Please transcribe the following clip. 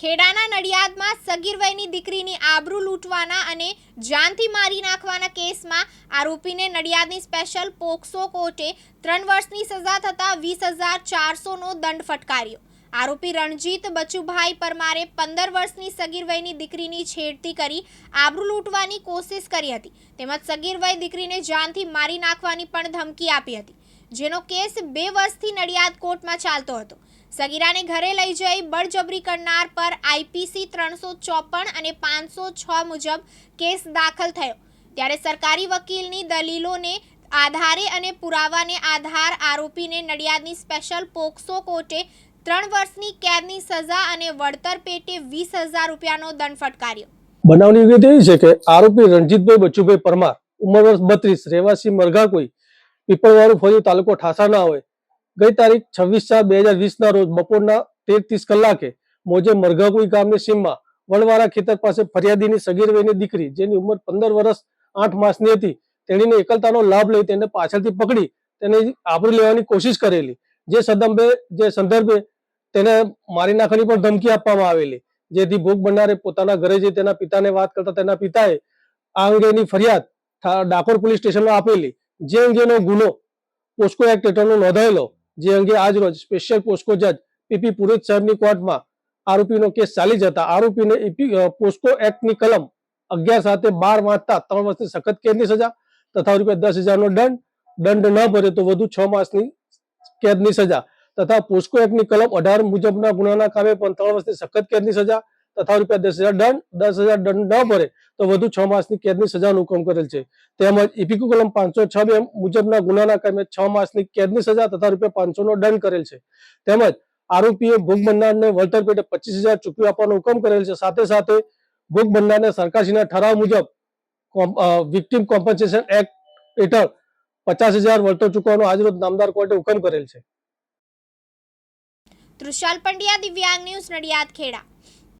ખેડાના નડિયાદમાં સગીર વયની દીકરીની આબરૂ લૂંટવાના અને જાનથી મારી નાખવાના કેસમાં આરોપીને નડિયાદની સ્પેશિયલ પોક્સો કોર્ટે ત્રણ વર્ષની સજા થતાં વીસ હજાર ચારસોનો દંડ ફટકાર્યો. આરોપી રણજીત બચુભાઈ પરમારે પંદર વર્ષની સગીર વયની દીકરીની છેડતી કરી આબરૂ લૂંટવાની કોશિશ કરી હતી. તેમજ સગીર વય દીકરીને જાનથી મારી નાખવાની પણ ધમકી આપી હતી. જેનો કેસ બે વર્ષથી નડિયાદ કોર્ટમાં ચાલતો હતો. સગીરાને ઘરે લઈ જઈ બળજબરી કરનાર પર આઈપીસી ત્રણસો ચોપન અને પાંચસો છ મુજબ કેસ દાખલ થયો. ત્યારે સરકારી વકીલની દલીલોને આધારે અને પુરાવાને આધાર આરોપીને નડિયાદની સ્પેશિયલ પોક્સો કોર્ટે ત્રણ વર્ષની કેદની સજા અને વળતર પેટે વીસ હજાર રૂપિયાનો દંડ ફટકાર્યો. બનાવની વિગત એવી છે કે આરોપી રણજીતભાઈ બચુભાઈ પરમાર, ઉંમર વર્ષ બત્રીસ, રહેવાસી મરઘાકોઈ પીપળવાળું ફળિયું તાલુકો ઠાસાના હોય ગઈ તારીખ છવ્વીસ ચાર બે હજાર વીસના રોજ બપોરના તેર ત્રીસ કલાકે મોજે મરઘાકુઈ ગામની સીમમાં વડવાળા ખેતર પાસે ફરિયાદીની સગીર વયની દીકરી, જેની ઉંમર પંદર વર્ષ આઠ માસની હતી, તેણીને એકલતાનો લાભ લઈ તેને પાછળથી પકડી તેને આવરી લેવાની કોશિશ કરેલી. જે સદંભે જે સંદર્ભે તેને મારી નાખવાની પણ ધમકી આપવામાં આવેલી. જેથી ભોગ બનનારે પોતાના ઘરે જઈ તેના પિતાને વાત કરતા તેના પિતાએ આ અંગેની ફરિયાદ ડાકોર પોલીસ સ્ટેશનમાં આપેલી. જે અંગેનો ગુનો પોસ્કો એક્ટ હેઠળનો નોંધાયેલો જે અંગે આજરોજ સ્પેશિયલ પોસ્કો જજ પીપી પુરોહિત સાહેબની કોર્ટમાં આરોપીનો કેસ ચાલી જતા આરોપીને પોસ્કો એક્ટની કલમ અગિયાર સાથે બાર વાંચતા ત્રણ વર્ષની સખત કેદની સજા તથા રૂપિયા દસ હજારનો દંડ. દંડ ન ભરે તો વધુ છ માસની કેદની સજા તથા પોસ્કો એક્ટની કલમ અઢાર મુજબના ગુનાના કામે પણ ત્રણ વર્ષની સખત કેદની સજા તથા રૂપિયા દસ હજાર દંડ દસ હજાર દંડ ન ભરે, તો વધુ છ માસની કેદની સજાનો હુકમ કરેલ છે. તેમજ ઇપિકો કલમ પાંચસો છ બે મુજબના ગુનાના કામે છ માસની કેદની સજા તથા રૂપિયા પાંચસો નો દંડ કરેલ છે. તેમજ આરોપીએ ભોગ બનનારને વળતર પેટે પચીસ હજાર ચૂકવી આપવાનો હુકમ કરેલ છે. સાથે સાથે ભોગ બનનારને સરકારશ્રીના ઠરાવ મુજબ વિક્ટિમ કોમ્પન્સેશન એક્ટ હેઠળ પચાસ હજાર વળતર ચૂકવવાનો આજરોજ નામદાર કોર્ટે હુકમ કરેલ છે. તૃષાલ પંડ્યા, દિવ્યાંગ ન્યૂઝ નડિયાદ, ખેડા.